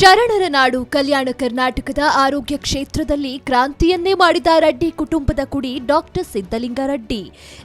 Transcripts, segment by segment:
ಶರಣರ ನಾಡು ಕಲ್ಯಾಣ ಕರ್ನಾಟಕದ ಆರೋಗ್ಯ ಕ್ಷೇತ್ರದಲ್ಲಿ ಕ್ರಾಂತಿಯನ್ನೇ ಮಾಡಿದ ರೆಡ್ಡಿ ಕುಟುಂಬದ ಕುಡಿ ಡಾಕ್ಟರ್ ಸಿದ್ದಲಿಂಗ ರೆಡ್ಡಿ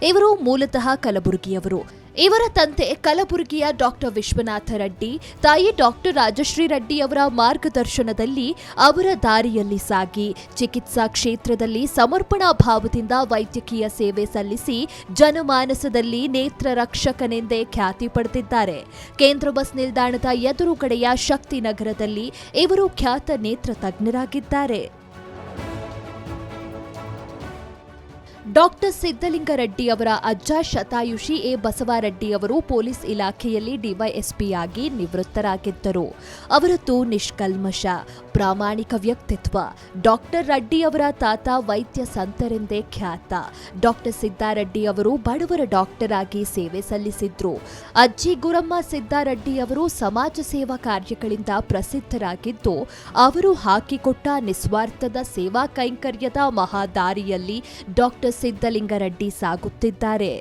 ಇವರು ಮೂಲತಃ ಕಲಬುರಗಿಯವರು. ಇವರ ತಂದೆ ಕಲಬುರಗಿಯ ಡಾಕ್ಟರ್ ವಿಶ್ವನಾಥ ರೆಡ್ಡಿ, ತಾಯಿ ಡಾಕ್ಟರ್ ರಾಜಶ್ರೀ ರೆಡ್ಡಿ ಅವರ ಮಾರ್ಗದರ್ಶನದಲ್ಲಿ ಅವರ ದಾರಿಯಲ್ಲಿ ಸಾಗಿ, ಚಿಕಿತ್ಸಾ ಕ್ಷೇತ್ರದಲ್ಲಿ ಸಮರ್ಪಣಾ ಭಾವದಿಂದ ವೈದ್ಯಕೀಯ ಸೇವೆ ಸಲ್ಲಿಸಿ ಜನಮಾನಸದಲ್ಲಿ ನೇತ್ರ ರಕ್ಷಕನೆಂದೇ ಖ್ಯಾತಿ ಪಡೆದಿದ್ದಾರೆ. ಕೇಂದ್ರ ಬಸ್ ನಿಲ್ದಾಣದ ಎದುರುಗಡೆಯ ಶಕ್ತಿನಗರದಲ್ಲಿ ಇವರು ಖ್ಯಾತ ನೇತ್ರ ತಜ್ಞರಾಗಿದ್ದಾರೆ. ಡಾಕ್ಟರ್ ಸಿದ್ದಲಿಂಗರೆಡ್ಡಿ ಅವರ ಅಜ್ಜ ಶತಾಯುಷಿ ಎ ಬಸವಾರೆಡ್ಡಿ ಅವರು ಪೊಲೀಸ್ ಇಲಾಖೆಯಲ್ಲಿ ಡಿವೈಎಸ್ಪಿಯಾಗಿ ನಿವೃತ್ತರಾಗಿದ್ದರು. ಅವರದ್ದು ನಿಷ್ಕಲ್ಮಶ, ಪ್ರಾಮಾಣಿಕ ವ್ಯಕ್ತಿತ್ವ. ಡಾಕ್ಟರ್ ರೆಡ್ಡಿ ಅವರ ತಾತ ವೈದ್ಯ ಸಂತರೆಂದೇ ಖ್ಯಾತ. ಡಾಕ್ಟರ್ ಸಿದ್ದಾರೆಡ್ಡಿ ಅವರು ಬಡವರ ಡಾಕ್ಟರ್ ಆಗಿ ಸೇವೆ ಸಲ್ಲಿಸಿದ್ರು. ಅಜ್ಜಿ ಗುರಮ್ಮ ಸಿದ್ದಾರೆಡ್ಡಿ ಅವರು ಸಮಾಜ ಸೇವಾ ಕಾರ್ಯಗಳಿಂದ ಪ್ರಸಿದ್ಧರಾಗಿದ್ದು, ಅವರು ಹಾಕಿಕೊಟ್ಟ ನಿಸ್ವಾರ್ಥದ ಸೇವಾ ಕೈಂಕರ್ಯದ ಮಹಾದಾರಿಯಲ್ಲಿ ಡಾಕ್ಟರ್ ಸಿದ್ದಲಿಂಗರೆಡ್ಡಿ ಸಾಗುತ್ತಿದ್ದಾರೆ.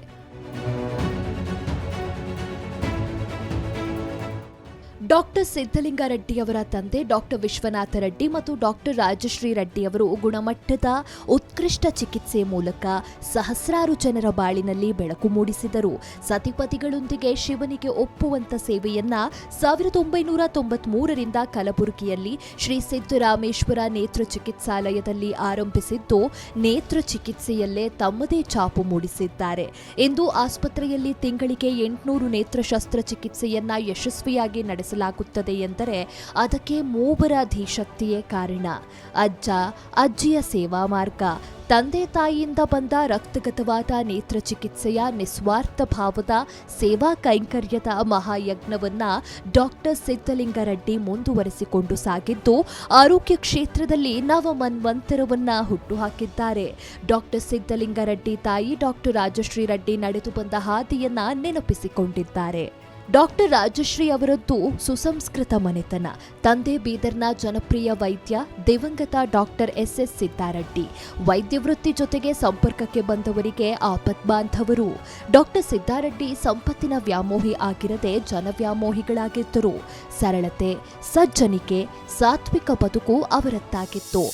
ಡಾಕ್ಟರ್ ಸಿದ್ದಲಿಂಗಾರೆಡ್ಡಿಯವರ ತಂದೆ, ಡಾಕ್ಟರ್ ವಿಶ್ವನಾಥ ರೆಡ್ಡಿ ಮತ್ತು ಡಾಕ್ಟರ್ ರಾಜಶ್ರೀ ರೆಡ್ಡಿ ಅವರು ಗುಣಮಟ್ಟದ ಉತ್ಕೃಷ್ಟ ಚಿಕಿತ್ಸೆ ಮೂಲಕ ಸಹಸ್ರಾರು ಜನರ ಬಾಳಿನಲ್ಲಿ ಬೆಳಕು ಮೂಡಿಸಿದರು. ಸತಿಪತಿಗಳೊಂದಿಗೆ ಶಿವನಿಗೆ ಒಪ್ಪುವಂತ ಸೇವೆಯನ್ನ ಸಾವಿರದ ಒಂಬೈನೂರ ತೊಂಬತ್ಮೂರರಿಂದ ಕಲಬುರಗಿಯಲ್ಲಿ ಶ್ರೀ ಸಿದ್ದರಾಮೇಶ್ವರ ನೇತ್ರ ಚಿಕಿತ್ಸಾಲಯದಲ್ಲಿ ಆರಂಭಿಸಿದ್ದು, ನೇತ್ರ ಚಿಕಿತ್ಸೆಯಲ್ಲೇ ತಮ್ಮದೇ ಛಾಪು ಮೂಡಿಸಿದ್ದಾರೆ. ಇಂದು ಆಸ್ಪತ್ರೆಯಲ್ಲಿ ತಿಂಗಳಿಗೆ ಎಂಟುನೂರು ನೇತ್ರ ಶಸ್ತ್ರಚಿಕಿತ್ಸೆಯನ್ನ ಯಶಸ್ವಿಯಾಗಿ ನಡೆಸಲಾಗುತ್ತದೆ ಎಂದರೆ ಅದಕ್ಕೆ ಮೂವರ ಧೀಶಕ್ತಿಯೇ ಕಾರಣ. ಅಜ್ಜ, ಅಜ್ಜಿಯ ಸೇವಾ ಮಾರ್ಗ. ತಂದೆ ತಾಯಿಯಿಂದ ಬಂದ ರಕ್ತಗತವಾದ ನೇತ್ರ ಚಿಕಿತ್ಸೆಯ ನಿಸ್ವಾರ್ಥ ಭಾವದ ಸೇವಾ ಕೈಂಕರ್ಯದ ಮಹಾಯಜ್ಞವನ್ನ ಡಾಕ್ಟರ್ ಸಿದ್ದಲಿಂಗರೆಡ್ಡಿ ಮುಂದುವರೆಸಿಕೊಂಡು ಸಾಗಿದ್ದು, ಆರೋಗ್ಯ ಕ್ಷೇತ್ರದಲ್ಲಿ ನವಮನ್ವಂತರವನ್ನ ಹುಟ್ಟುಹಾಕಿದ್ದಾರೆ. ಡಾಕ್ಟರ್ ಸಿದ್ದಲಿಂಗರೆಡ್ಡಿ ತಾಯಿ ಡಾಕ್ಟರ್ ರಾಜಶ್ರೀ ರೆಡ್ಡಿ ನಡೆದು ಬಂದ ಹಾದಿಯನ್ನ ನೆನಪಿಸಿಕೊಂಡಿದ್ದಾರೆ. ಡಾಕ್ಟರ್ ರಾಜಶ್ರೀ ಅವರದ್ದು ಸುಸಂಸ್ಕೃತ ಮನೆತನ. ತಂದೆ ಬೀದರ್ನ ಜನಪ್ರಿಯ ವೈದ್ಯ, ದಿವಂಗತ ಡಾಕ್ಟರ್ ಎಸ್ ಎಸ್ ಸಿದ್ದಾರೆಡ್ಡಿ. ವೈದ್ಯ ವೃತ್ತಿ ಜೊತೆಗೆ ಸಂಪರ್ಕಕ್ಕೆ ಬಂದವರಿಗೆ ಆಪತ್ ಬಾಂಧವರು. ಡಾಕ್ಟರ್ ಸಿದ್ದಾರೆಡ್ಡಿ ಸಂಪತ್ತಿನ ವ್ಯಾಮೋಹಿ ಆಗಿರದೆ ಜನವ್ಯಾಮೋಹಿಗಳಾಗಿದ್ದರು. ಸರಳತೆ, ಸಜ್ಜನಿಕೆ, ಸಾತ್ವಿಕ ಬದುಕು ಅವರದ್ದಾಗಿತ್ತು.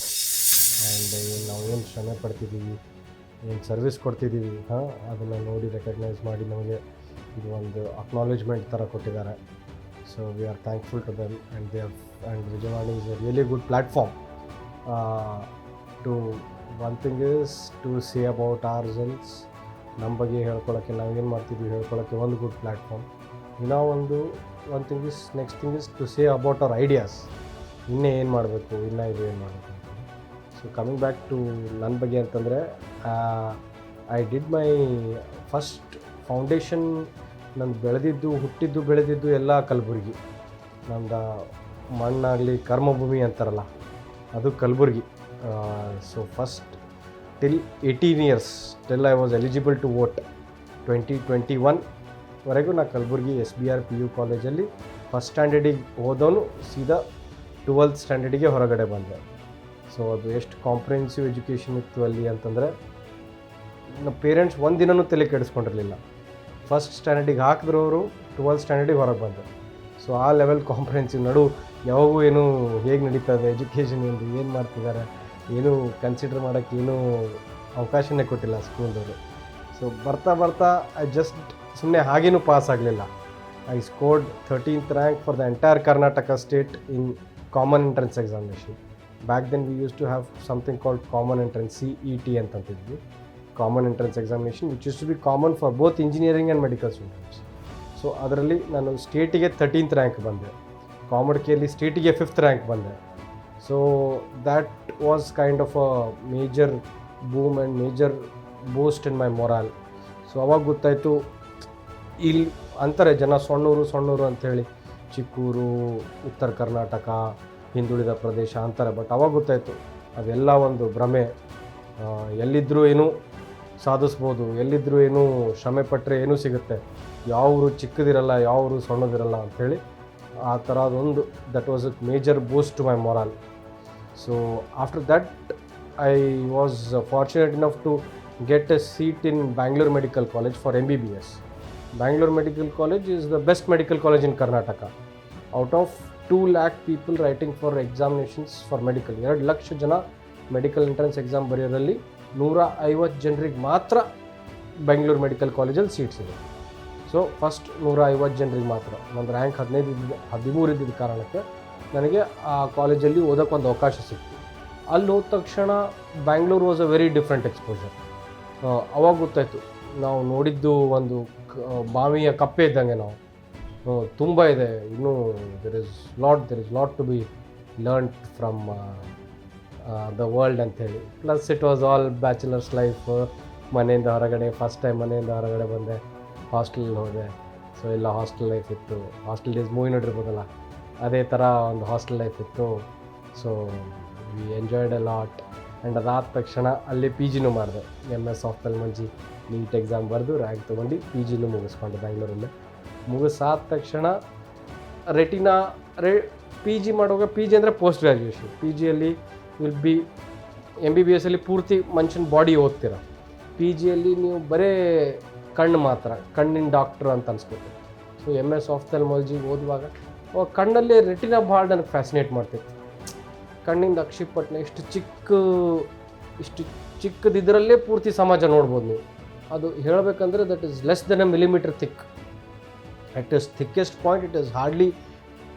ಸರ್ವಿಸ್ ಕೊಡ್ತಿದ್ದೀವಿ ಹಾಂ, ಅದನ್ನು ನೋಡಿ ರೆಕಗ್ನೈಸ್ ಮಾಡಿ ನಮಗೆ. ಇದು ಒಂದು ಅಕ್ನಾಲೇಜ್ಮೆಂಟ್ ಥರ ಕೊಟ್ಟಿದ್ದಾರೆ. So we are thankful to them and they and Vijayavani is a really good platform to one thing is to say about our results ನಮ್ಮ ಬಗ್ಗೆ ಹೇಳ್ಕೊಳ್ಳೋಕ್ಕೆ ನಾವು ಏನು ಮಾಡ್ತಿದ್ವಿ ಹೇಳ್ಕೊಳ್ಳೋಕ್ಕೆ ಒಂದು ಗುಡ್ ಪ್ಲ್ಯಾಟ್ಫಾರ್ಮ್ ಇನ್ನೂ ಒಂದು one thing is next thing is to say about our ideas ಇನ್ನೇ ಏನು ಮಾಡಬೇಕು, ಇನ್ನೂ ಇದು ಏನು ಮಾಡಬೇಕು ಸೊ ಕಮಿಂಗ್ ಬ್ಯಾಕ್ ಟು ನನ್ನ ಬಗ್ಗೆ ಅಂತಂದರೆ I did my first foundation ನಾನು ಬೆಳೆದಿದ್ದು, ಹುಟ್ಟಿದ್ದು, ಬೆಳೆದಿದ್ದು ಎಲ್ಲ ಕಲಬುರಗಿ. ನಂದು ಮಣ್ಣಾಗಲಿ ಕರ್ಮಭೂಮಿ ಅಂತಾರಲ್ಲ, ಅದು Kalaburagi. So first till eighteen years till I was eligible to vote twenty twenty ಒನ್ವರೆಗೂ ನಾನು Kalaburagi S B R P U ಕಾಲೇಜಲ್ಲಿ ಫಸ್ಟ್ ಸ್ಟ್ಯಾಂಡರ್ಡಿಗೆ ಹೋದವನು ಸೀದಾ ಟ್ವೆಲ್ತ್ ಸ್ಟ್ಯಾಂಡರ್ಡಿಗೆ ಹೊರಗಡೆ ಬಂದೆ. ಸೊ ಅದು ಎಷ್ಟು ಕಾಂಪ್ರಿಹೆನ್ಸಿವ್ ಎಜುಕೇಷನ್ ಇತ್ತು ಅಲ್ಲಿ ಅಂತಂದರೆ ನಮ್ಮ ಪೇರೆಂಟ್ಸ್ ಒಂದು ದಿನವೂ ತಲೆ ಕೆಡಿಸ್ಕೊಂಡಿರಲಿಲ್ಲ. ಫಸ್ಟ್ ಸ್ಟ್ಯಾಂಡರ್ಡಿಗೆ ಹಾಕಿದ್ರು ಅವರು ಟ್ವೆಲ್ತ್ ಸ್ಟ್ಯಾಂಡರ್ಡಿಗೆ ಹೊರಗೆ ಬಂದರು. ಸೊ ಆ ಲೆವೆಲ್ ಕಾಂಪ್ರಿಹೆನ್ಸಿವ್ ನಡು ಯಾವಾಗೂ ಏನು ಹೇಗೆ ನಡೀತದೆ ಎಜುಕೇಷನ್ ಎಂದು ಏನು ಮಾಡ್ತಿದ್ದಾರೆ, ಏನೂ ಕನ್ಸಿಡರ್ ಮಾಡೋಕ್ಕೆ ಏನೂ ಅವಕಾಶನೇ ಕೊಟ್ಟಿಲ್ಲ ಸ್ಕೂಲ್ದವರು ಸೊ ಬರ್ತಾ ಬರ್ತಾ ಐ ಜಸ್ಟ್ ಸುಮ್ಮನೆ ಹಾಗೇನೂ ಪಾಸ್ ಆಗಲಿಲ್ಲ. I scored thirteenth rank for the entire Karnataka state in common entrance examination back then we use to have something called common entrance C E T ಅಂತಂತಿದ್ವಿ. Common entrance examination which is to be common for both engineering and medical students so ಅದರಲ್ಲಿ ನಾನು ಸ್ಟೇಟಿಗೆ thirteenth rank ಬಂದೆ. ಕಾಮಡ್ಕೆಯಲ್ಲಿ ಸ್ಟೇಟಿಗೆ fifth rank ಬಂದೆ. So that was kind of a major boom and major boost in my morale so ಅವಾಗ ಗೊತ್ತಾಯಿತು, ಇಲ್ಲಿ ಅಂತಾರೆ ಜನ ಸೊಣ್ಣೂರು ಸೊಣ್ಣೂರು ಅಂಥೇಳಿ. ಚಿಕ್ಕೂರು, ಉತ್ತರ ಕರ್ನಾಟಕ, ಹಿಂದುಳಿದ ಪ್ರದೇಶ ಅಂತಾರೆ. ಬಟ್ ಅವಾಗ ಗೊತ್ತಾಯಿತು, ಅದೆಲ್ಲ ಒಂದು ಭ್ರಮೆ. ಎಲ್ಲಿದ್ದರೂ ಏನೂ ಸಾಧಿಸ್ಬೋದು. ಎಲ್ಲಿದ್ದರೂ ಏನೂ ಶ್ರಮೆ ಪಟ್ಟರೆ ಏನೂ ಸಿಗುತ್ತೆ. ಯಾವರು ಚಿಕ್ಕದಿರಲ್ಲ ಯಾವರು ಸಣ್ಣದಿರಲ್ಲ ಅಂಥೇಳಿ ಆ ಥರದೊಂದು that was a major boost to my morale so after that I was fortunate enough to get a seat in Bangalore medical college for M B B S Bangalore medical college is the best medical college in Karnataka out of two lakh people writing for examinations for medical ಎರಡು ಲಕ್ಷ ಜನ medical entrance exam ಬರೆಯೋರಲ್ಲಿ ನೂರ ಐವತ್ತು ಜನರಿಗೆ ಮಾತ್ರ Bengaluru medical ಕಾಲೇಜಲ್ಲಿ seats ಇದೆ. So first ನೂರ ಐವತ್ತು ಜನರಿಗೆ ಮಾತ್ರ. ಒಂದು ರ್ಯಾಂಕ್ ಹದಿನೈದು ಇದ್ದಿದ್ದು ಹದಿಮೂರು ಇದ್ದಿದ್ದ ಕಾರಣಕ್ಕೆ ನನಗೆ ಆ ಕಾಲೇಜಲ್ಲಿ ಓದೋಕ್ಕೆ ಒಂದು ಅವಕಾಶ ಸಿಕ್ತು. ಅಲ್ಲಿ ಹೋದ ತಕ್ಷಣ Bangalore was a very different exposure ಅವಾಗ ಗೊತ್ತಾಯಿತು, ನಾವು ನೋಡಿದ್ದು ಒಂದು ಬಾವಿಯ ಕಪ್ಪೆ ಇದ್ದಂಗೆ ನಾವು. ತುಂಬ ಇದೆ. ಇನ್ನೂ there is lot there is lot to be learn from the world ಅಂಥೇಳಿ plus it was all bachelors life ಮನೆಯಿಂದ ಹೊರಗಡೆ ಫಸ್ಟ್ ಟೈಮ್ ಮನೆಯಿಂದ ಹೊರಗಡೆ ಬಂದೆ ಹಾಸ್ಟೆಲ್ ಹೋದೆ. ಸೊ ಎಲ್ಲ ಹಾಸ್ಟೆಲ್ ಲೈಫ್ ಇತ್ತು. ಹಾಸ್ಟೆಲ್ ಡೇಸ್ ಮೂವಿ ನೋಡಿರ್ಬೋದಲ್ಲ? ಅದೇ ಥರ ಒಂದು ಹಾಸ್ಟೆಲ್ ಲೈಫ್ ಇತ್ತು. So we enjoyed a lot and ಅದಾದ ತಕ್ಷಣ ಅಲ್ಲಿ ಪಿ ಜಿನೂ ಮಾಡಿದೆ. M S ophthalmology NEET exam ಬರೆದು ರ್ಯಾಂಕ್ ತೊಗೊಂಡು ಪಿ ಜಿನೂ ಮುಗಿಸ್ಕೊಂಡೆ ಬೆಂಗಳೂರಲ್ಲೇ ಮುಗಿಸಾದ ತಕ್ಷಣ ರೆಟಿನಾ ರೆ ಪಿ ಜಿ ಮಾಡುವಾಗ ಪಿ ಜಿ ಅಂದರೆ ಪೋಸ್ಟ್ ಗ್ರ್ಯಾಜುಯೇಷನ್ ಪಿ ಜಿಯಲ್ಲಿ will be M B B ಎಸ್ಸಲ್ಲಿ ಪೂರ್ತಿ ಮನುಷ್ಯನ ಬಾಡಿ ಓದ್ತೀರ. ಪಿ ಜಿಯಲ್ಲಿ ನೀವು ಬರೇ ಕಣ್ಣು ಮಾತ್ರ, ಕಣ್ಣಿನ ಡಾಕ್ಟ್ರ್ ಅಂತ ಅನಿಸ್ಬೇಕು ಸೊ ಎಂ ಎಸ್ ಆಫ್ಥಲ್ಮಾಲಜಿ ಓದುವಾಗ ಕಣ್ಣಲ್ಲಿ ರೆಟಿನ ಭಾಳ ನನಗೆ ಫ್ಯಾಸಿನೇಟ್ ಮಾಡ್ತಿತ್ತು ಕಣ್ಣಿಂದ ಅಕ್ಷಿಪಟ್ನ ಇಷ್ಟು ಚಿಕ್ಕ, ಇಷ್ಟು ಚಿಕ್ಕದಿದ್ದರಲ್ಲೇ ಪೂರ್ತಿ ಸಮಾಜ ನೋಡ್ಬೋದು ನೀವು. ಅದು ಹೇಳಬೇಕಂದ್ರೆ that is less than a millimetre thick at is thickest point it is hardly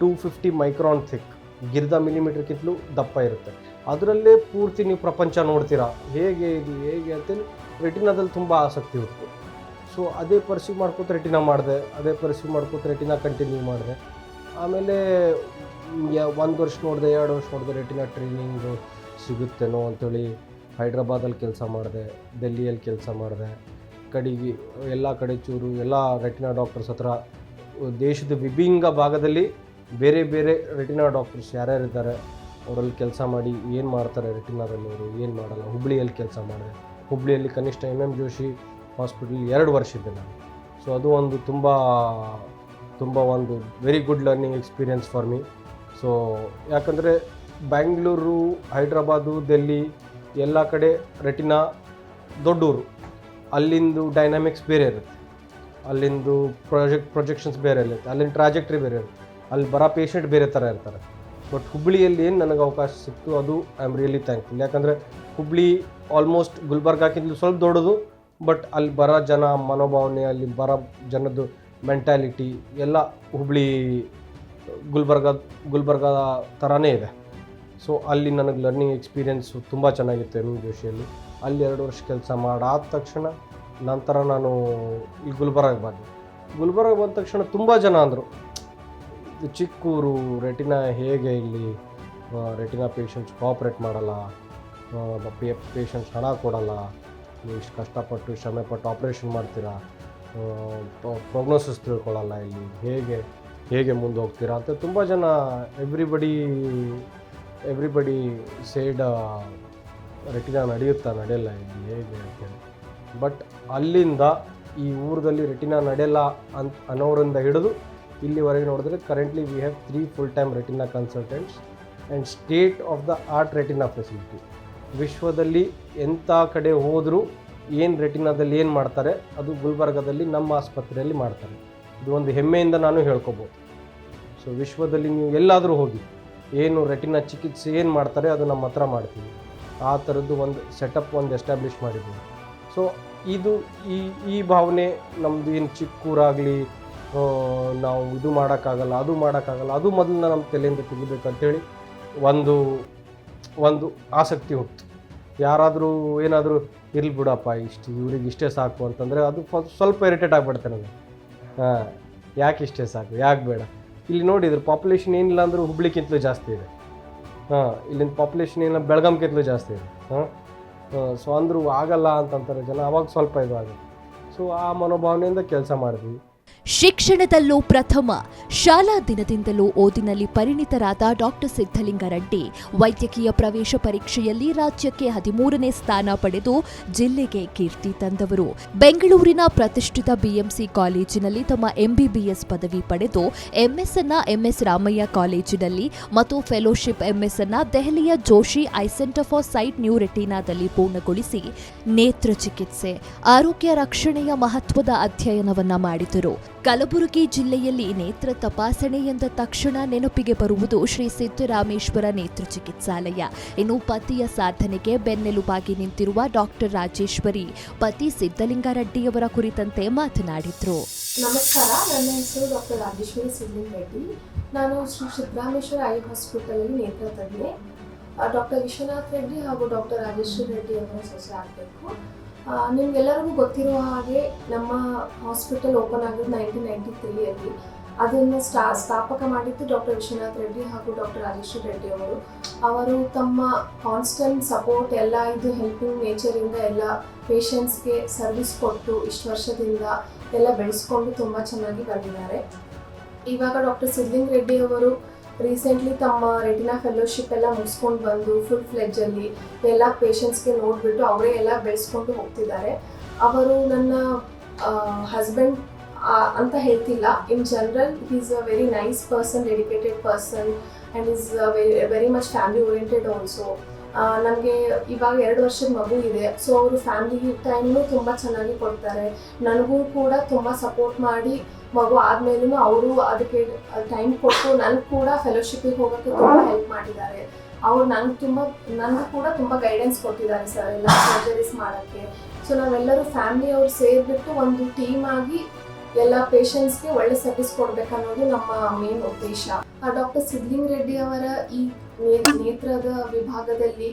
two fifty micron thick ಗಿರ್ದ ಮಿಲಿಮೀಟರ್ಗಿಂತಲೂ ದಪ್ಪ ಇರುತ್ತೆ. ಅದರಲ್ಲೇ ಪೂರ್ತಿ ನೀವು ಪ್ರಪಂಚ ನೋಡ್ತೀರಾ, ಹೇಗೆ ಇದು, ಹೇಗೆ ಅಂತೇಳಿ ರೆಟಿನಾದಲ್ಲಿ ತುಂಬ ಆಸಕ್ತಿ ಇತ್ತು ಸೊ ಅದೇ ಪರ್ಸ್ಯೂ ಮಾಡ್ಕೋತ ರೆಟಿನಾ ಮಾಡಿದೆ, ಅದೇ ಪರ್ಸ್ಯೂ ಮಾಡ್ಕೋತ ರೆಟಿನಾ ಕಂಟಿನ್ಯೂ ಮಾಡಿದೆ. ಆಮೇಲೆ ಒಂದು ವರ್ಷ ನೋಡಿದೆ, ಎರಡು ವರ್ಷ ನೋಡಿದೆ ರೆಟಿನಾ ಟ್ರೈನಿಂಗು ಸಿಗುತ್ತೇನೋ ಅಂಥೇಳಿ ಹೈದ್ರಾಬಾದಲ್ಲಿ ಕೆಲಸ ಮಾಡಿದೆ ಡೆಲ್ಲಿಯಲ್ಲಿ ಕೆಲಸ ಮಾಡಿದೆ. ಕಡೆಗೆ ಎಲ್ಲ ಕಡೆ ಚೂರು ಎಲ್ಲ ರೆಟಿನಾ ಡಾಕ್ಟರ್ಸ್ ಹತ್ರ, ದೇಶದ ವಿಭಿಂಗ ಭಾಗದಲ್ಲಿ ಬೇರೆ ಬೇರೆ ರೆಟಿನಾ ಡಾಕ್ಟರ್ಸ್ ಯಾರ್ಯಾರು ಇದ್ದಾರೆ ಅವರಲ್ಲಿ ಕೆಲಸ ಮಾಡಿ ಏನು ಮಾಡ್ತಾರೆ ರೆಟಿನಾದಲ್ಲಿ ಅವರು, ಏನು ಮಾಡಲ್ಲ, ಹುಬ್ಳಿಯಲ್ಲಿ ಕೆಲಸ ಮಾಡಿದೆ ಹುಬ್ಳಿಯಲ್ಲಿ ಕನಿಷ್ಠ ಎಂ ಎಂ ಜೋಶಿ ಹಾಸ್ಪಿಟಲ್ ಎರಡು ವರ್ಷ ಇದ್ದೆ ನಾನು. ಸೊ ಅದು ಒಂದು ತುಂಬ ತುಂಬ ಒಂದು very good learning experience for me so ಯಾಕಂದರೆ ಬ್ಯಾಂಗ್ಳೂರು ಹೈದ್ರಾಬಾದು ಡೆಲ್ಲಿ ಎಲ್ಲ ಕಡೆ ರೆಟಿನಾ ದೊಡ್ಡೂರು. ಅಲ್ಲಿಂದು ಡೈನಾಮಿಕ್ಸ್ ಬೇರೆ ಇರುತ್ತೆ. ಅಲ್ಲಿಂದು ಪ್ರೊಜೆಕ್ಟ್ ಪ್ರೊಜೆಕ್ಷನ್ಸ್ ಬೇರೆ ಇರುತ್ತೆ. ಅಲ್ಲಿನ ಟ್ರಾಜೆಕ್ಟ್ರಿ ಬೇರೆ ಇರುತ್ತೆ. ಅಲ್ಲಿ ಬರೋ ಪೇಷಂಟ್ ಬೇರೆ ಥರ ಇರ್ತಾರೆ. ಬಟ್ ಹುಬ್ಳಿಯಲ್ಲಿ ಏನು ನನಗೆ ಅವಕಾಶ ಸಿಕ್ತು, ಅದು ಐ ಆಮ್ ರಿಯಲಿ ಥ್ಯಾಂಕ್ಫುಲ್ ಯಾಕಂದರೆ ಹುಬ್ಳಿ ಆಲ್ಮೋಸ್ಟ್ ಗುಲ್ಬರ್ಗಾಕ್ಕಿಂತ ಸ್ವಲ್ಪ ದೊಡ್ಡದು ಬಟ್ ಅಲ್ಲಿ ಬರೋ ಜನ, ಮನೋಭಾವನೆ, ಅಲ್ಲಿ ಬರೋ ಜನದ್ದು ಮೆಂಟ್ಯಾಲಿಟಿ ಎಲ್ಲ ಹುಬ್ಳಿ ಗುಲ್ಬರ್ಗ ಗುಲ್ಬರ್ಗ ಥರನೇ ಇದೆ. ಸೊ ಅಲ್ಲಿ ನನಗೆ ಲರ್ನಿಂಗ್ ಎಕ್ಸ್ಪೀರಿಯೆನ್ಸು ತುಂಬ ಚೆನ್ನಾಗಿತ್ತು ಎಂ ಜೋಶಿಯಲ್ಲಿ ಅಲ್ಲಿ ಎರಡು ವರ್ಷ ಕೆಲಸ ಮಾಡಾದ ತಕ್ಷಣ ನಂತರ ನಾನು ಈ ಗುಲ್ಬರ್ಗ ಬಂದೆ. ಗುಲ್ಬರ್ಗ ಬಂದ ತಕ್ಷಣ ತುಂಬ ಜನ ಅಂದರು ಚಿಕ್ಕೂರು ರೆಟಿನಾ ಹೇಗೆ ಇಲ್ಲಿ ರೆಟಿನಾ ಪೇಷಂಟ್ಸ್ ಕೋಆಪ್ರೇಟ್ ಮಾಡಲ್ಲ ಪೇಷಂಟ್ಸ್ ಹಣ ಕೊಡಲ್ಲ, ನೀವು ಇಷ್ಟು ಕಷ್ಟಪಟ್ಟು ಶ್ರಮೆಪಟ್ಟು ಆಪ್ರೇಷನ್ ಮಾಡ್ತೀರಾ ಪ್ರೋಗ್ನೋಸಿಸ್ ತಿಳ್ಕೊಳ್ಳಲ್ಲ ಇಲ್ಲಿ, ಹೇಗೆ ಹೇಗೆ ಮುಂದೆ ಹೋಗ್ತೀರಾ ಅಂತ ತುಂಬ ಜನ ಎವ್ರಿಬಡಿ ಎವ್ರಿಬಡಿ ಸೇಡ್ ರೆಟಿನಾ ನಡೆಯುತ್ತಾ, ನಡೆಯಲ್ಲ ಇಲ್ಲಿ, ಹೇಗೆ ಅಂತೇಳಿ ಬಟ್ ಅಲ್ಲಿಂದ ಈ ಊರದಲ್ಲಿ ರೆಟಿನಾ ನಡೆಯಲ್ಲ ಅಂತ ಅನ್ನೋರಿಂದ ಹಿಡಿದು ಇಲ್ಲಿವರೆಗೆ ನೋಡಿದ್ರೆ currently we have three full time retina consultants and state of the art retina facility ವಿಶ್ವದಲ್ಲಿ ಎಂಥ ಕಡೆ ಹೋದರೂ ಏನು ರೆಟಿನಾದಲ್ಲಿ ಏನು ಮಾಡ್ತಾರೆ, ಅದು ಗುಲ್ಬರ್ಗದಲ್ಲಿ ನಮ್ಮ ಆಸ್ಪತ್ರೆಯಲ್ಲಿ ಮಾಡ್ತಾರೆ. ಇದು ಒಂದು ಹೆಮ್ಮೆಯಿಂದ ನಾನು ಹೇಳ್ಕೊಬೋದು. ಸೊ ವಿಶ್ವದಲ್ಲಿ ನೀವು ಎಲ್ಲಾದರೂ ಹೋಗಿ ಏನು ರೆಟಿನಾ ಚಿಕಿತ್ಸೆ ಏನು ಮಾಡ್ತಾರೆ ಅದು ನಮ್ಮ ಹತ್ರ ಮಾಡ್ತೀವಿ. ಆ ಥರದ್ದು ಒಂದು ಸೆಟಪ್ ಒಂದು ಎಸ್ಟಾಬ್ಲಿಷ್ ಮಾಡಿದ್ದೀವಿ. ಸೊ ಇದು ಈ ಈ ಭಾವನೆ ನಮ್ಮದು ಏನು ಚಿಕ್ಕೂರಾಗಲಿ ನಾವು ಇದು ಮಾಡೋಕ್ಕಾಗಲ್ಲ, ಅದು ಮಾಡೋಕ್ಕಾಗಲ್ಲ, ಅದು ಮೊದಲನ್ನ ನಮ್ಮ ತಲೆಯಿಂದ ತೆಗಿಬೇಕಂತೇಳಿ ಒಂದು ಒಂದು ಆಸಕ್ತಿ ಹುಟ್ಟು ಯಾರಾದರೂ ಏನಾದರೂ ಇರ್ಲಿ ಬಿಡಪ್ಪ, ಇಷ್ಟು ಇವ್ರಿಗೆ ಇಷ್ಟೇ ಸಾಕು ಅಂತಂದರೆ ಅದು ಸ್ವಲ್ಪ ಇರಿಟೇಟ್ ಆಗಿಬಿಡ್ತೆ ನನಗೆ ಹಾಂ, ಯಾಕೆ ಇಷ್ಟೇ ಸಾಕು, ಯಾಕೆ ಬೇಡ. ಇಲ್ಲಿ ನೋಡಿದ್ರೆ ಪಾಪ್ಯುಲೇಷನ್ ಏನಿಲ್ಲ ಅಂದರೂ ಹುಬ್ಳಿಗಿಂತಲೂ ಜಾಸ್ತಿ ಇದೆ. ಹಾಂ, ಇಲ್ಲಿನ ಪಾಪ್ಯುಲೇಷನ್ ಏನಿಲ್ಲ ಬೆಳಗಾಂಕಿಂತಲೂ ಜಾಸ್ತಿ ಇದೆ. ಹಾಂ ಸೊ ಅಂದರೂ ಆಗಲ್ಲ ಅಂತಂತಾರೆ ಜನ, ಅವಾಗ ಸ್ವಲ್ಪ ಇದು ಆಗುತ್ತೆ. ಸೊ ಆ ಮನೋಭಾವನೆಯಿಂದ ಕೆಲಸ ಮಾಡಿದ್ವಿ. ಶಿಕ್ಷಣದಲ್ಲೂ ಪ್ರಥಮ. ಶಾಲಾ ದಿನದಿಂದಲೂ ಓದಿನಲ್ಲಿ ಪರಿಣಿತರಾದ ಡಾಕ್ಟರ್ ಸಿದ್ಧಲಿಂಗ ರೆಡ್ಡಿ ವೈದ್ಯಕೀಯ ಪ್ರವೇಶ ಪರೀಕ್ಷೆಯಲ್ಲಿ ರಾಜ್ಯಕ್ಕೆ ಹದಿಮೂರನೇ ಸ್ಥಾನ ಪಡೆದು ಜಿಲ್ಲೆಗೆ ಕೀರ್ತಿ ತಂದವರು. ಬೆಂಗಳೂರಿನ ಪ್ರತಿಷ್ಠಿತ ಬಿಎಂಸಿ ಕಾಲೇಜಿನಲ್ಲಿ ತಮ್ಮ ಎಂಬಿಬಿಎಸ್ ಪದವಿ ಪಡೆದು ಎಂಎಸ್ ಅನ್ನ ಎಂಎಸ್ ರಾಮಯ್ಯ ಕಾಲೇಜಿನಲ್ಲಿ ಮತ್ತು ಫೆಲೋಶಿಪ್ ಎಂಎಸ್ ಅನ್ನ ದೆಹಲಿಯ Joshi eye centre for sight new ರೆಟಿನಾದಲ್ಲಿ ಪೂರ್ಣಗೊಳಿಸಿ ನೇತ್ರ ಚಿಕಿತ್ಸೆ. ಆರೋಗ್ಯ ರಕ್ಷಣೆಯ ಮಹತ್ವದ ಅಧ್ಯಯನವನ್ನ ಮಾಡಿದರು. ಕಲಬುರಗಿ ಜಿಲ್ಲೆಯಲ್ಲಿ ನೇತ್ರ ತಪಾಸಣೆ ಎಂದ ತಕ್ಷಣ ನೆನಪಿಗೆ ಬರುವುದು ಶ್ರೀ ಸಿದ್ದರಾಮೇಶ್ವರ ನೇತ್ರ ಚಿಕಿತ್ಸಾಲಯ. ಇನ್ನು ಪತಿಯ ಸಾಧನೆಗೆ ಬೆನ್ನೆಲುಬಾಗಿ ನಿಂತಿರುವ ಡಾಕ್ಟರ್ ರಾಜೇಶ್ವರಿ, ಪತಿ ಸಿದ್ದಲಿಂಗಾರೆಡ್ಡಿಯವರ ಕುರಿತಂತೆ ಮಾತನಾಡಿದ್ರು. ನಮಸ್ಕಾರ, ನನ್ನ ಹೆಸರು ಡಾಕ್ಟರ್ ರಾಜೇಶ್ವರಿ ಸಿದ್ಲಿಂಗ್ ರೆಡ್ಡಿ ನಾನು ಶ್ರೀ ಸಿದ್ದರಾಮೇಶ್ವರ ಐ ಹಾಸ್ಪಿಟಲಲ್ಲಿ ನೇತ್ರ ತಜ್ಞೆ. ಡಾಕ್ಟರ್ ವಿಶ್ವನಾಥ್ ರೆಡ್ಡಿ ಹಾಗೂ ಡಾಕ್ಟರ್ ರಾಜೇಶ್ವರಿ ರೆಡ್ಡಿ ಅವರ ಸೊಸೆ ಆಗಬೇಕು. ನಿಮ್ಗೆಲ್ಲರಿಗೂ ಗೊತ್ತಿರುವ ಹಾಗೆ ನಮ್ಮ ಹಾಸ್ಪಿಟಲ್ ಓಪನ್ ಆಗಿದ್ದು ನೈನ್ಟೀನ್ ನೈಂಟಿ ತ್ರೀಯಲ್ಲಿ ಅದನ್ನು ಸ್ಟಾ, ಸ್ಥಾಪಕ ಮಾಡಿದ್ದು ಡಾಕ್ಟರ್ ವಿಶ್ವನಾಥ್ ರೆಡ್ಡಿ ಹಾಗೂ ಡಾಕ್ಟರ್ ರಾಜೇಶ್ವರ್ ರೆಡ್ಡಿ ಅವರು. ಅವರು ತಮ್ಮ ಕಾನ್ಸ್ಟೆಂಟ್ ಸಪೋರ್ಟ್ ಎಲ್ಲ ಇದು ಹೆಲ್ಪಿಂಗ್ ನೇಚರಿಂದ ಎಲ್ಲ ಪೇಷಂಟ್ಸ್ಗೆ ಸರ್ವಿಸ್ ಕೊಟ್ಟು ಇಷ್ಟು ವರ್ಷದಿಂದ ಎಲ್ಲ ಬೆಳೆಸ್ಕೊಂಡು ತುಂಬ ಚೆನ್ನಾಗಿ ಬಂದಿದ್ದಾರೆ. ಇವಾಗ ಡಾಕ್ಟರ್ ಸಿದ್ಲಿಂಗ್ ರೆಡ್ಡಿ ಅವರು ರೀಸೆಂಟ್ಲಿ ತಮ್ಮ ರೆಟಿನಾ ಫೆಲೋಶಿಪ್ ಎಲ್ಲ ಮುಗಿಸ್ಕೊಂಡು ಬಂದು ಫುಲ್ ಫ್ಲೆಜ್ಜಲ್ಲಿ ಎಲ್ಲ ಪೇಷಂಟ್ಸ್ಗೆ ನೋಡಿಬಿಟ್ಟು ಅವರೇ ಎಲ್ಲ ಬೆಳೆಸ್ಕೊಂಡು ಹೋಗ್ತಿದ್ದಾರೆ. ಅವರು ನನ್ನ ಹಸ್ಬೆಂಡ್ ಅಂತ ಹೇಳ್ತಿಲ್ಲ. In general is a very nice person dedicated person and is very very much family oriented also ನನಗೆ ಇವಾಗ ಎರಡು ವರ್ಷದ ಮಗು ಇದೆ. ಸೊ ಅವರು ಫ್ಯಾಮಿಲಿ ಟೈಮ್ನು ತುಂಬ ಚೆನ್ನಾಗಿ ಕೊಡ್ತಾರೆ. ನನಗೂ ಕೂಡ ತುಂಬ ಸಪೋರ್ಟ್ ಮಾಡಿ ಮಗು ಆದ್ಮೇಲೂ ಅವರು ಅದಕ್ಕೆ ಟೈಮ್ ಕೊಟ್ಟು ನನಗೆ ಕೂಡ ಫೆಲೋಶಿಪ್ಪಿಗೆ ಹೋಗಕ್ಕೆ ತುಂಬಾ ಹೆಲ್ಪ್ ಮಾಡಿದ್ದಾರೆ. ಅವ್ರು ನಂಗೆ ತುಂಬ ನನಗೂ ಕೂಡ ತುಂಬ ಗೈಡೆನ್ಸ್ ಕೊಟ್ಟಿದ್ದಾರೆ ಸರ್ ಎಲ್ಲ ಸರ್ಜರೀಸ್ ಮಾಡೋಕ್ಕೆ. ಸೊ ನಾವೆಲ್ಲರೂ ಫ್ಯಾಮಿಲಿ ಅವ್ರು ಸೇರಿಬಿಟ್ಟು ಒಂದು ಟೀಮ್ ಆಗಿ ಎಲ್ಲ ಪೇಷಂಟ್ಸ್ಗೆ ಒಳ್ಳೆ ಸರ್ವಿಸ್ ಕೊಡ್ಬೇಕನ್ನೋದು ನಮ್ಮ ಮೇನ್ ಉದ್ದೇಶ. ಡಾಕ್ಟರ್ ಸಿದ್ಲಿಂಗ್ ರೆಡ್ಡಿ ಅವರ ಈ ನೇತ್ರದ ವಿಭಾಗದಲ್ಲಿ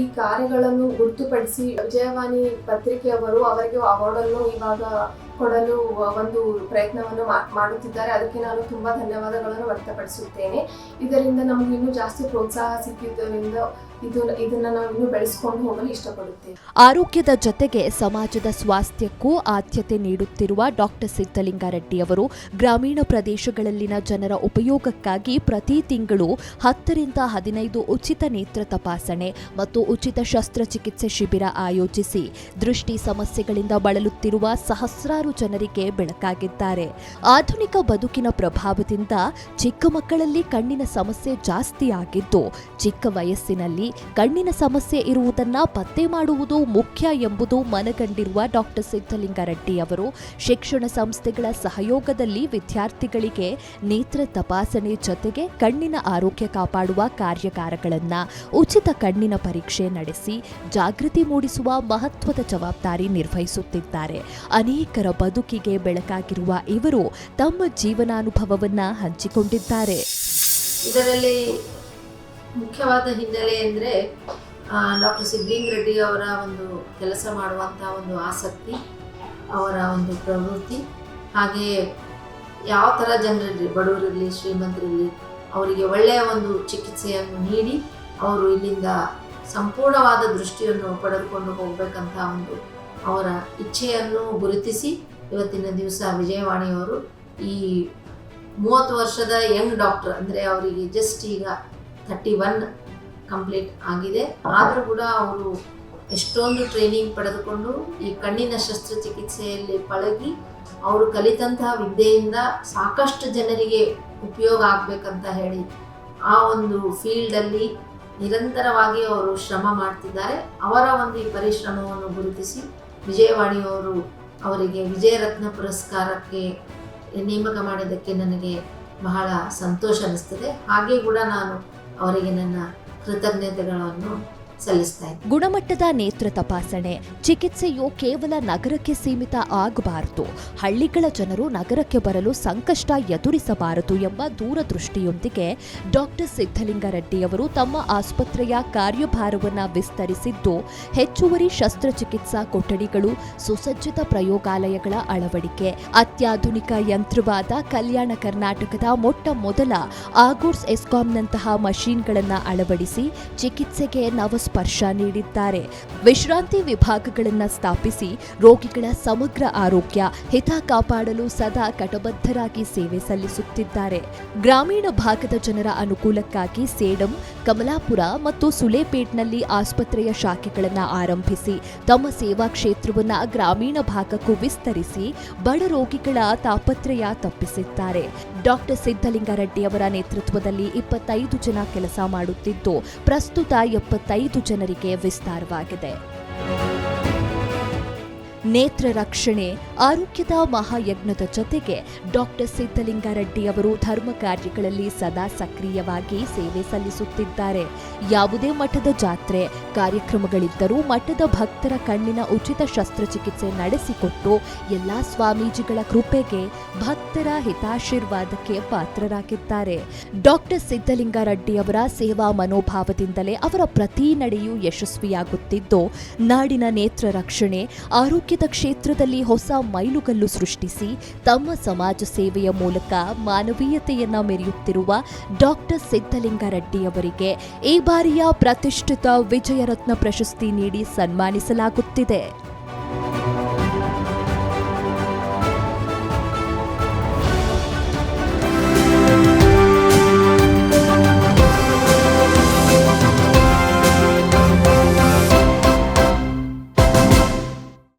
ಈ ಕಾರ್ಯಗಳನ್ನು ಗುರುತುಪಡಿಸಿ ವಿಜಯವಾಣಿ ಪತ್ರಿಕೆಯವರು ಅವರಿಗೆ ಅವಾರ್ಡನ್ನು ಇವಾಗ ಕೊಡಲು ಒಂದು ಪ್ರಯತ್ನವನ್ನು ಮಾಡುತ್ತಿದ್ದಾರೆ. ಅದಕ್ಕೆ ನಾನು ತುಂಬ ಧನ್ಯವಾದಗಳನ್ನು ವ್ಯಕ್ತಪಡಿಸುತ್ತೇನೆ. ಇದರಿಂದ ನಮಗೆ ಇನ್ನೂ ಜಾಸ್ತಿ ಪ್ರೋತ್ಸಾಹ ಸಿಕ್ಕಿದ್ದರಿಂದ ಆರೋಗ್ಯದ ಜೊತೆಗೆ ಸಮಾಜದ ಸ್ವಾಸ್ಥ್ಯಕ್ಕೂ ಆದ್ಯತೆ ನೀಡುತ್ತಿರುವ ಡಾಕ್ಟರ್ ಸಿದ್ದಲಿಂಗಾರೆಡ್ಡಿಯವರು ಗ್ರಾಮೀಣ ಪ್ರದೇಶಗಳಲ್ಲಿನ ಜನರ ಉಪಯೋಗಕ್ಕಾಗಿ ಪ್ರತಿ ತಿಂಗಳು ಹತ್ತರಿಂದ ಹದಿನೈದು ಉಚಿತ ನೇತ್ರ ತಪಾಸಣೆ ಮತ್ತು ಉಚಿತ ಶಸ್ತ್ರಚಿಕಿತ್ಸೆ ಶಿಬಿರ ಆಯೋಜಿಸಿ ದೃಷ್ಟಿ ಸಮಸ್ಯೆಗಳಿಂದ ಬಳಲುತ್ತಿರುವ ಸಹಸ್ರಾರು ಜನರಿಗೆ ಬೆಳಕಾಗಿದ್ದಾರೆ. ಆಧುನಿಕ ಬದುಕಿನ ಪ್ರಭಾವದಿಂದ ಚಿಕ್ಕ ಮಕ್ಕಳಲ್ಲಿ ಕಣ್ಣಿನ ಸಮಸ್ಯೆ ಜಾಸ್ತಿಯಾಗಿದ್ದು ಚಿಕ್ಕ ವಯಸ್ಸಿನಲ್ಲಿ ಕಣ್ಣಿನ ಸಮಸ್ಯೆ ಇರುವುದನ್ನು ಪತ್ತೆ ಮಾಡುವುದು ಮುಖ್ಯ ಎಂಬುದು ಮನಗಂಡಿರುವ ಡಾಕ್ಟರ್ ಸಿದ್ದಲಿಂಗಾರೆಡ್ಡಿ ಅವರು. ಶಿಕ್ಷಣ ಸಂಸ್ಥೆಗಳ ಸಹಯೋಗದಲ್ಲಿ ವಿದ್ಯಾರ್ಥಿಗಳಿಗೆ ನೇತ್ರ ತಪಾಸಣೆ ಜೊತೆಗೆ ಕಣ್ಣಿನ ಆರೋಗ್ಯ ಕಾಪಾಡುವ ಕಾರ್ಯಗಾರಗಳನ್ನು ಉಚಿತ ಕಣ್ಣಿನ ಪರೀಕ್ಷೆ ನಡೆಸಿ ಜಾಗೃತಿ ಮೂಡಿಸುವ ಮಹತ್ವದ ಜವಾಬ್ದಾರಿ ನಿರ್ವಹಿಸುತ್ತಿದ್ದಾರೆ. ಅನೇಕರ ಬದುಕಿಗೆ ಬೆಳಕಾಗಿರುವ ಇವರು ತಮ್ಮ ಜೀವನಾನುಭವವನ್ನು ಹಂಚಿಕೊಂಡಿದ್ದಾರೆ. ಇದರಲ್ಲಿ ಮುಖ್ಯವಾದ ಹಿನ್ನೆಲೆ ಅಂದರೆ ಡಾಕ್ಟರ್ ಸಿದ್ಲಿಂಗ್ ರೆಡ್ಡಿ ಅವರ ಒಂದು ಕೆಲಸ ಮಾಡುವಂಥ ಒಂದು ಆಸಕ್ತಿ, ಅವರ ಒಂದು ಪ್ರವೃತ್ತಿ. ಹಾಗೆ ಯಾವ ಥರ ಜನರಿರಲಿ, ಬಡವರಿರಲಿ, ಶ್ರೀಮಂತರಿರಲಿ, ಅವರಿಗೆ ಒಳ್ಳೆಯ ಒಂದು ಚಿಕಿತ್ಸೆಯನ್ನು ನೀಡಿ, ಅವರು ಇಲ್ಲಿಂದ ಸಂಪೂರ್ಣವಾದ ದೃಷ್ಟಿಯನ್ನು ಪಡೆದುಕೊಂಡು ಹೋಗಬೇಕಂತ ಒಂದು ಅವರ ಇಚ್ಛೆಯನ್ನು ಗುರುತಿಸಿ, ಇವತ್ತಿನ ದಿವಸ ವಿಜಯವಾಣಿಯವರು ಈ ಮೂವತ್ತು ವರ್ಷದ ಯಂಗ್ ಡಾಕ್ಟರ್ ಅಂದರೆ ಅವರಿಗೆ ಜಸ್ಟ್ ಈಗ ಥರ್ಟಿ ಒನ್ ಕಂಪ್ಲೀಟ್ ಆಗಿದೆ. ಆದರೂ ಕೂಡ ಅವರು ಎಷ್ಟೊಂದು ಟ್ರೈನಿಂಗ್ ಪಡೆದುಕೊಂಡು ಈ ಕಣ್ಣಿನ ಶಸ್ತ್ರಚಿಕಿತ್ಸೆಯಲ್ಲಿ ಪಳಗಿ ಅವರು ಕಲಿತಂತಹ ವಿದ್ಯೆಯಿಂದ ಸಾಕಷ್ಟು ಜನರಿಗೆ ಉಪಯೋಗ ಆಗಬೇಕಂತ ಹೇಳಿ ಆ ಒಂದು ಫೀಲ್ಡಲ್ಲಿ ನಿರಂತರವಾಗಿ ಅವರು ಶ್ರಮ ಮಾಡ್ತಿದ್ದಾರೆ. ಅವರ ಒಂದು ಈ ಪರಿಶ್ರಮವನ್ನು ಗುರುತಿಸಿ ವಿಜಯವಾಣಿಯವರು ಅವರಿಗೆ ವಿಜಯರತ್ನ ಪುರಸ್ಕಾರಕ್ಕೆ ನೇಮಕ ಮಾಡಿದ್ದಕ್ಕೆ ನನಗೆ ಬಹಳ ಸಂತೋಷ ಅನಿಸ್ತದೆ. ಹಾಗೆ ಕೂಡ ನಾನು ಅವರಿಗೆ ನನ್ನ ಕೃತಜ್ಞತೆಗಳನ್ನು ಸಲ್ಲಿಸ್ತಾ ಗುಣಮಟ್ಟದ ನೇತ್ರ ತಪಾಸಣೆ ಚಿಕಿತ್ಸೆಯು ಕೇವಲ ನಗರಕ್ಕೆ ಸೀಮಿತ ಆಗಬಾರದು, ಹಳ್ಳಿಗಳ ಜನರು ನಗರಕ್ಕೆ ಬರಲು ಸಂಕಷ್ಟ ಎದುರಿಸಬಾರದು ಎಂಬ ದೂರದೃಷ್ಟಿಯೊಂದಿಗೆ ಡಾಕ್ಟರ್ ಸಿದ್ದಲಿಂಗಾರೆಡ್ಡಿಯವರು ತಮ್ಮ ಆಸ್ಪತ್ರೆಯ ಕಾರ್ಯಭಾರವನ್ನು ವಿಸ್ತರಿಸಿದ್ದು, ಹೆಚ್ಚುವರಿ ಶಸ್ತ್ರಚಿಕಿತ್ಸಾ ಕೊಠಡಿಗಳು, ಸುಸಜ್ಜಿತ ಪ್ರಯೋಗಾಲಯಗಳ ಅಳವಡಿಕೆ, ಅತ್ಯಾಧುನಿಕ ಯಂತ್ರವಾದ ಕಲ್ಯಾಣ ಕರ್ನಾಟಕದ ಮೊಟ್ಟ ಮೊದಲ ಆಗೂರ್ಸ್ ಎಸ್ಕಾಂನಂತಹ ಮಷೀನ್ಗಳನ್ನು ಅಳವಡಿಸಿ ಚಿಕಿತ್ಸೆಗೆ ನವಸ್ಪರ್ಶ ನೀಡಿದ್ದಾರೆ. ವಿಶ್ರಾಂತಿ ವಿಭಾಗಗಳನ್ನು ಸ್ಥಾಪಿಸಿ ರೋಗಿಗಳ ಸಮಗ್ರ ಆರೋಗ್ಯ, ಹಿತ ಕಾಪಾಡಲು ಸದಾ ಕಟಬದ್ಧರಾಗಿ ಸೇವೆ ಸಲ್ಲಿಸುತ್ತಿದ್ದಾರೆ. ಗ್ರಾಮೀಣ ಭಾಗದ ಜನರ ಅನುಕೂಲಕ್ಕಾಗಿ ಸೇಡಂ, ಕಮಲಾಪುರ ಮತ್ತು ಸುಲೇಪೇಟ್ನಲ್ಲಿ ಆಸ್ಪತ್ರೆಯ ಶಾಖೆಗಳನ್ನು ಆರಂಭಿಸಿ, ತಮ್ಮ ಸೇವಾ ಕ್ಷೇತ್ರವನ್ನು ಗ್ರಾಮೀಣ ಭಾಗಕ್ಕೂ ವಿಸ್ತರಿಸಿ ಬಡ ರೋಗಿಗಳ ತಾಪತ್ರಯ ತಪ್ಪಿಸಿದ್ದಾರೆ. ಡಾಕ್ಟರ್ ಸಿದ್ದಲಿಂಗಾರೆಡ್ಡಿ ಅವರ ನೇತೃತ್ವದಲ್ಲಿ ಇಪ್ಪತ್ತೈದು ಜನ ಕೆಲಸ ಮಾಡುತ್ತಿದ್ದು, ಪ್ರಸ್ತುತ ಎಪ್ಪತ್ತೈದು ಜನರಿಗೆ ವಿಸ್ತಾರವಾಗಿದೆ. ನೇತ್ರ ರಕ್ಷಣೆ, ಆರೋಗ್ಯದ ಮಹಾಯಜ್ಞದ ಜೊತೆಗೆ ಡಾಕ್ಟರ್ ಸಿದ್ದಲಿಂಗಾರೆಡ್ಡಿ ಅವರು ಧರ್ಮ ಕಾರ್ಯಗಳಲ್ಲಿ ಸದಾ ಸಕ್ರಿಯವಾಗಿ ಸೇವೆ ಸಲ್ಲಿಸುತ್ತಿದ್ದಾರೆ. ಯಾವುದೇ ಮಠದ ಜಾತ್ರೆ, ಕಾರ್ಯಕ್ರಮಗಳಿದ್ದರೂ ಮಠದ ಭಕ್ತರ ಕಣ್ಣಿನ ಉಚಿತ ಶಸ್ತ್ರಚಿಕಿತ್ಸೆ ನಡೆಸಿಕೊಟ್ಟು ಎಲ್ಲಾ ಸ್ವಾಮೀಜಿಗಳ ಕೃಪೆಗೆ ಭಕ್ತರ ಹಿತಾಶೀರ್ವಾದಕ್ಕೆ ಪಾತ್ರರಾಗಿದ್ದಾರೆ. ಡಾಕ್ಟರ್ ಸಿದ್ದಲಿಂಗಾರೆಡ್ಡಿ ಅವರ ಸೇವಾ ಮನೋಭಾವದಿಂದಲೇ ಅವರ ಪ್ರತಿ ನಡೆಯೂ ಯಶಸ್ವಿಯಾಗುತ್ತಿದ್ದು, ನಾಡಿನ ನೇತ್ರ ರಕ್ಷಣೆ, ಆರೋಗ್ಯದ ಕ್ಷೇತ್ರದಲ್ಲಿ ಹೊಸ ಮೈಲುಗಲ್ಲು ಸೃಷ್ಟಿಸಿ ತಮ್ಮ ಸಮಾಜ ಸೇವೆಯ ಮೂಲಕ ಮಾನವೀಯತೆಯನ್ನ ಮೆರೆಯುತ್ತಿರುವ ಡಾಕ್ಟರ್ ಸಿದ್ದಲಿಂಗಾರೆಡ್ಡಿ ಅವರಿಗೆ ಈ ಬಾರಿಯ ಪ್ರತಿಷ್ಠಿತ ವಿಜಯರತ್ನ ಪ್ರಶಸ್ತಿ ನೀಡಿ ಸನ್ಮಾನಿಸಲಾಗುತ್ತಿದೆ.